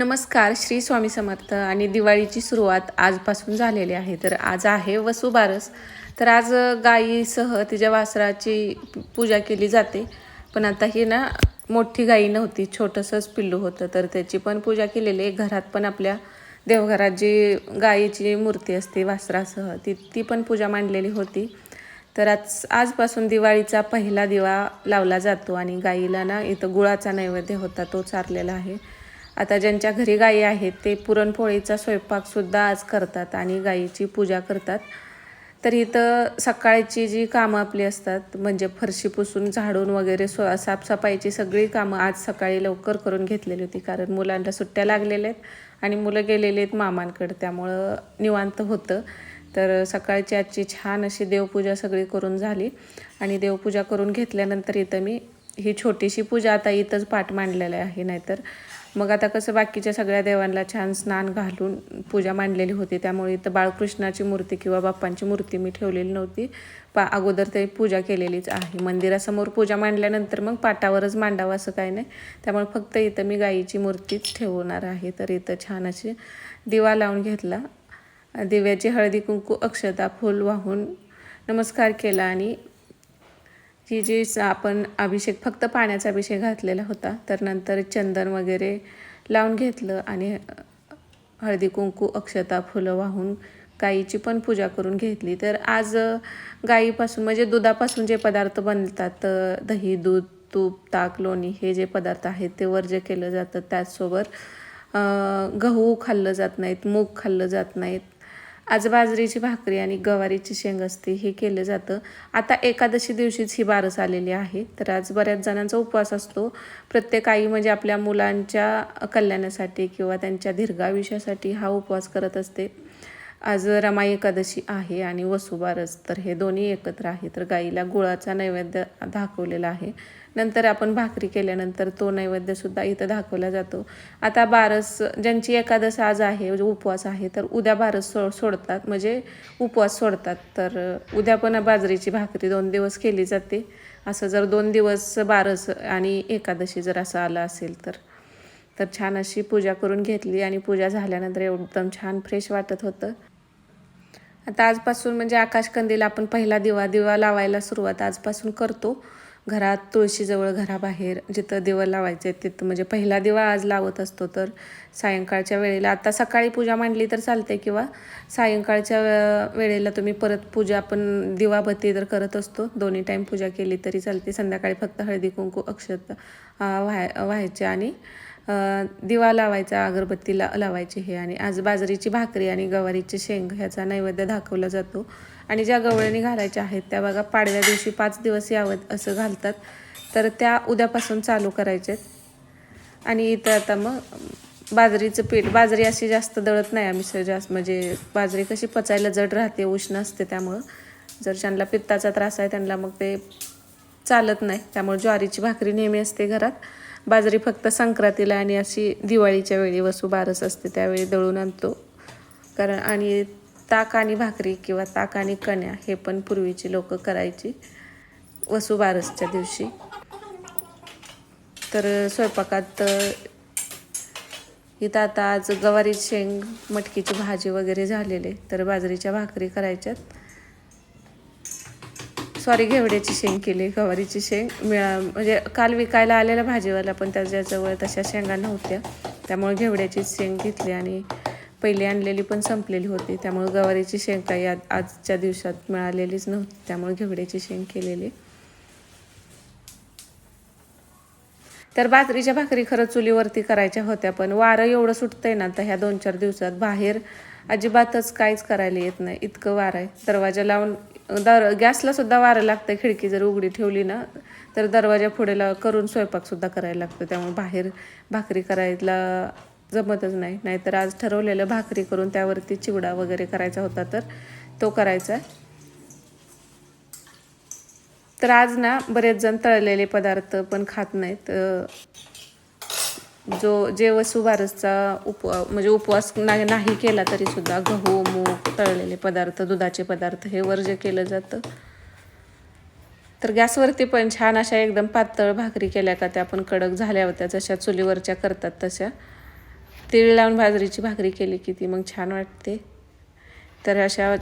नमस्कार श्री स्वामी समर्थ आणि दिवाळीची सुरुवात आजपासून झालेली आहे. तर आज आहे वसुबारस तर आज गायीसह तिच्या वासराची पूजा केली जाते. पण आता ही ना मोठी गाई नव्हती छोटंसंच पिल्लू होतं. तर त्याची पण पूजा केलेली आहे. घरात पण आपल्या देवघरात जी गायीची मूर्ती असते वासरासह ती ती पण पूजा मांडलेली होती. तर आज आजपासून दिवाळीचा पहिला दिवा लावला जातो आणि गाईला ना इथं गुळाचा नैवेद्य होता तो चारलेला आहे. आता ज्यांच्या घरी गायी आहेत ते पुरणपोळीचा स्वयंपाकसुद्धा आज करतात आणि गायीची पूजा करतात. तर इथं सकाळची जी कामं आपली असतात म्हणजे फरशी पुसून झाडून वगैरे स्व साफसफाईची सगळी कामं आज सकाळी लवकर करून घेतलेली होती. कारण मुलांना सुट्ट्या लागलेल्या आहेत आणि मुलं गेलेली आहेत मामांकडे. त्यामुळं निवांत होतं. तर सकाळची आजची छान अशी देवपूजा सगळी करून झाली. आणि देवपूजा करून घेतल्यानंतर इथं मी ही छोटीशी पूजा आता इथंच पाठ मांडलेली आहे नाहीतर मग आता कसं बाकीच्या सगळ्या देवांना छान स्नान घालून पूजा मांडलेली होती. त्यामुळे इथं बाळकृष्णाची मूर्ती किंवा बाप्पांची मूर्ती मी ठेवलेली नव्हती. पा अगोदर ते पूजा केलेलीच आहे. मंदिरासमोर पूजा मांडल्यानंतर मग पाटावरच मांडावं असं काही नाही. त्यामुळे फक्त इथं मी गाईची मूर्तीच ठेवणार आहे. तर इथं छान अशी दिवा लावून घेतला. दिव्याची हळदी कुंकू अक्षता फूल वाहून नमस्कार केला आणि ही जी स- आपण अभिषेक फक्त पाण्याचा अभिषेक घातलेला होता तर नंतर चंदन वगैरे लावून घेतलं आणि हळदी कुंकू अक्षता फुलं वाहून गाईची पण पूजा करून घेतली. तर आज गाईपासून म्हणजे दुधापासून जे पदार्थ बनतात दही दूध तूप ताक लोणी हे जे पदार्थ आहेत ते वर्ज्य केलं जातं. त्याचसोबत गहू खाल्लं जात नाहीत मूग खाल्लं जात नाहीत. आज बाजरीची भाकरी आणि गवारीची शेंग असते हे केलं जातं. आता एकादशी दिवशीच ही बारस आलेली आहे. तर आज बऱ्याच जणांचा उपवास असतो. प्रत्येक आई म्हणजे आपल्या मुलांच्या कल्याणासाठी किंवा त्यांच्या दीर्घायुष्यासाठी हा उपवास करत असते. आज रमा एकादशी आहे आणि वसुबारस तर हे दोन्ही एकत्र आहे तर गाईला गुळाचा नैवेद्य दाखवलेला आहे. नंतर आपण भाकरी केल्यानंतर तो नैवेद्यसुद्धा इथं दाखवला जातो. आता बारस ज्यांची एकादश आज आहे म्हणजे उपवास आहे तर उद्या बारस सो सोडतात. म्हणजे उपवास सोडतात. तर उद्या पण बाजरीची भाकरी दोन दिवस केली जाते. असं जर दोन दिवस बारस आणि एकादशी जर असं आलं असेल तर. तर छान अशी पूजा करून घेतली आणि पूजा झाल्यानंतर एकदम छान फ्रेश वाटत होतं. आता आजपासून म्हणजे आकाशकंदीला आपण पहिला दिवा दिवा लावायला सुरुवात आजपासून करतो. घरात तुळशीजवळ घराबाहेर जिथं दिवा लावायचे तिथं म्हणजे पहिला दिवा आज लावत असतो. तर सायंकाळच्या वेळेला आता सकाळी पूजा मांडली तर चालते किंवा सायंकाळच्या वेळेला तुम्ही परत पूजा आपण दिवाबत्ती तर करत असतो. दोन्ही टाईम पूजा केली तरी चालते. संध्याकाळी फक्त हळदी कुंकू अक्षत व्हाय व्हायचे आणि दिवा लावायचा अगरबत्ती ला लावायची हे आणि आज बाजरीची भाकरी आणि गवारीचे शेंग ह्याचा नैवेद्य दाखवला जातो. आणि ज्या गवळणी घालायच्या आहेत त्या बघा पाडव्या दिवशी पाच दिवस यावं असं घालतात. तर त्या उद्यापासून चालू करायच्यात आणि इथं आता मग बाजरीचं पीठ बाजरी अशी जास्त दळत नाही आम्ही सर जास्त म्हणजे बाजरी कशी पचायला जड राहते उष्ण असते त्यामुळं. जर त्यांना पित्ताचा त्रास आहे त्यांना मग ते चालत नाही. त्यामुळे ज्वारीची भाकरी नेहमी असते घरात. बाजरी फक्त संक्रांतीला आणि अशी दिवाळीच्या वेळी वसुबारस असते त्यावेळी दळून आणतो. कारण आणि ताक आणि भाकरी किंवा ताक आणि कण्या हे पण पूर्वीची लोक करायची वसुबारसच्या दिवशी. तर स्वयंपाकात इथं आता आज गवारी शेंग मटकीची भाजी वगैरे झालेले तर बाजरीच्या भाकरी करायच्यात. सॉरी घेवड्याची शेंग केली गवारीची शेंग. मिळा म्हणजे काल विकायला आलेल्या भाजीवाला पण त्याच्याजवळ तशा शेंगा नव्हत्या. त्यामुळे घेवड्याची शेंग घेतली आणि पहिली आणलेली पण संपलेली होती. त्यामुळे गवारीची शेंग काही आज आजच्या दिवसात मिळालेलीच नव्हती. त्यामुळे घेवड्याची शेंग केलेली. तर बाजरीच्या भाकरी खरं चुलीवरती करायच्या होत्या पण वारं एवढं सुटतंय ना तर ह्या दोन चार दिवसात बाहेर अजिबातच काहीच करायला येत नाही. इतकं वारं आहे. दरवाजा लावून दर गॅसला सुद्धा वारं लागतं खिडकी जर उघडी ठेवली ना तर दरवाजा पुढे ला करून स्वयंपाकसुद्धा करायला लागतो. त्यामुळे बाहेर भाकरी करायला जमतच नाही. नाहीतर आज ठरवलेलं भाकरी करून त्यावरती चिवडा वगैरे करायचा होता तर तो करायचा आहे. तर आज ना बरेच जण तळलेले पदार्थ पण खात नाहीत. जो जे वसुबारसचा उप म्हणजे उपवास नाही नाही केला तरी सुद्धा गहू मूग तळलेले पदार्थ दुधाचे पदार्थ हे वर्ज्य केलं जातं. तर गॅसवरती पण छान अशा एकदम पातळ भाकरी केल्या का त्या पण कडक झाल्या होत्या. जशा चुलीवरच्या करतात तशा. तीळ लावून बाजरीची भाकरी केली की ती मग छान वाटते. तर अशा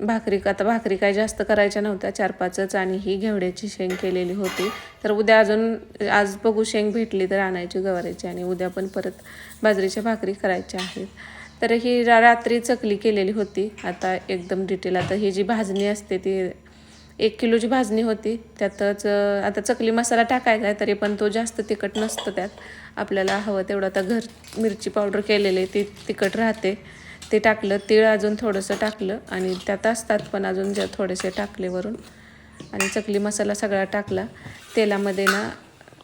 भाकरी आता भाकरी काय जास्त करायच्या नव्हत्या चार पाचच आणि ही घेवड्याची शेंग केलेली होती. तर उद्या अजून आज बघू शेंग भेटली तर आणायची गवारीची आणि उद्या पण परत बाजरीच्या भाकरी करायच्या आहेत. तर ही रात्री चकली केलेली होती. आता एकदम डिटेल आता ही जी भाजणी असते ती एक किलोची भाजणी होती. त्यातच आता चकली मसाला टाकायचा आहे तरी पण तो जास्त तिखट नसतं त्यात. आपल्याला हवं तेवढं आता घर मिरची पावडर केलेली ती तिखट राहते. ते टाकलं तीळ अजून थोडंसं टाकलं आणि त्यात असतात पण अजून ज थोडेसे टाकले वरून. आणि चकली मसाला सगळा टाकला. तेलामध्ये ना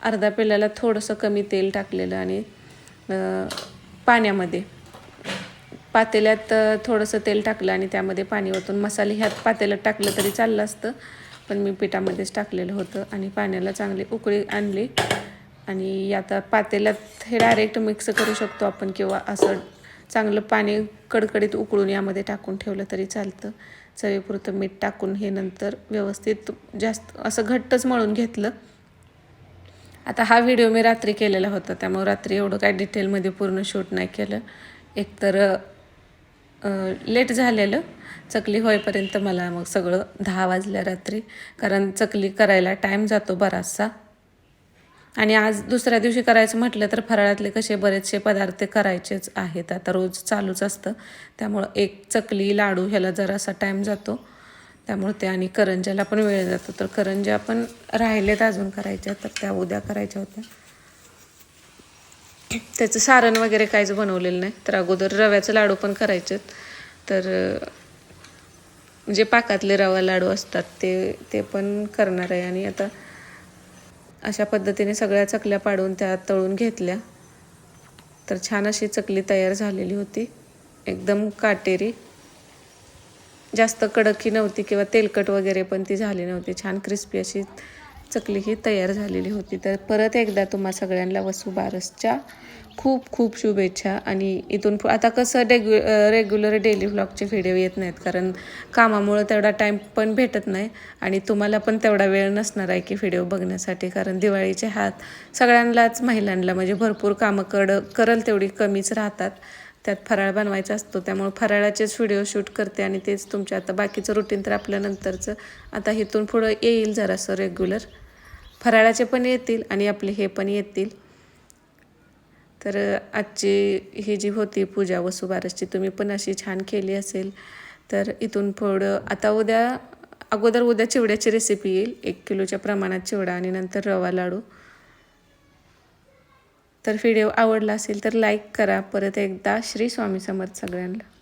अर्धा पेल्याला थोडंसं कमी तेल टाकलेलं आणि पाण्यामध्ये. पातेल्यात थोडंसं तेल टाकलं आणि त्यामध्ये पाणी ओतून मसाले ह्यात पातेल्यात टाकलं तरी चाललं असतं. पण मी पिठामध्येच टाकलेलं होतं आणि पाण्याला चांगली उकळी आणली. आणि आता पातेल्यात हे डायरेक्ट मिक्स करू शकतो आपण किंवा असं चांगलं पाणी कडकडीत उकळून यामध्ये टाकून ठेवलं तरी चालतं. चवीपुरतं मीठ टाकून हे नंतर व्यवस्थित जास्त असं घट्टच मळून घेतलं. आता हा व्हिडिओ मी रात्री केलेला होता त्यामुळे रात्री एवढं काय डिटेलमध्ये पूर्ण शूट नाही केलं. एकतर लेट झालेलं. चकली होईपर्यंत मला मग सगळं दहा वाजल्या रात्री. कारण चकली करायला टाईम जातो बराचसा. आणि आज दुसऱ्या दिवशी करायचं म्हटलं तर फराळातले कसे बरेचसे पदार्थ करायचेच आहेत. आता रोज चालूच असतं. त्यामुळं एक चकली लाडू ह्याला जरासा टाईम जातो. त्यामुळे ते आणि करंज्याला पण वेळ जातो. तर करंज्या पण राहिलेत अजून करायच्या तर त्या उद्या करायच्या होत्या. त्याचं सारण वगैरे काहीच बनवलेलं नाही. तर अगोदर रव्याचं लाडू पण करायचे तर जे पाकातले रवा लाडू असतात ते ते पण करणार आहे. आणि आता अशा पद्धतीने सगळ्या चकल्या पाडून त्या तळून घेतल्या. तर छान अशी चकली तयार झालेली होती. एकदम काटेरी. जास्त कडकही नव्हती किंवा तेलकट वगैरे पण ती झाली नव्हती. छान क्रिस्पी अशी चकली ही तयार झालेली होती. तर परत एकदा तुम्हा सगळ्यांना वसुबारसच्या खूप खूप शुभेच्छा. आणि इथून पु- आता कसं डेग्यु रेग्युलर डेली व्लॉगचे व्हिडिओ येत नाहीत. कारण कामामुळं तेवढा टाईम पण भेटत नाही. आणि तुम्हाला पण तेवढा वेळ नसणार आहे की व्हिडिओ बघण्यासाठी. कारण दिवाळीचे हात सगळ्यांनाच महिलांना म्हणजे भरपूर कामं कड करल तेवढी कमीच राहतात. त्यात फराळ बनवायचा असतो. त्यामुळे फराळाचेच व्हिडिओ शूट करते आणि तेच तुमच्या आता बाकीचं रुटीन तर आपल्या नंतरचं. आता इथून पुढं येईल जरासं रेग्युलर फराळाचे पण येतील आणि आपले हे पण येतील. तर आजची ही जी होती पूजा वसुबारसची तुम्ही पण अशी छान केली असेल. तर इथून पुढं आता उद्या अगोदर उद्या चिवड्याची रेसिपी येईल. एक किलोच्या प्रमाणात चिवडा आणि नंतर रवा लाडू. तर व्हिडिओ आवडला असेल तर लाईक करा. परत एकदा श्री स्वामी समर्थ सगळ्यांना.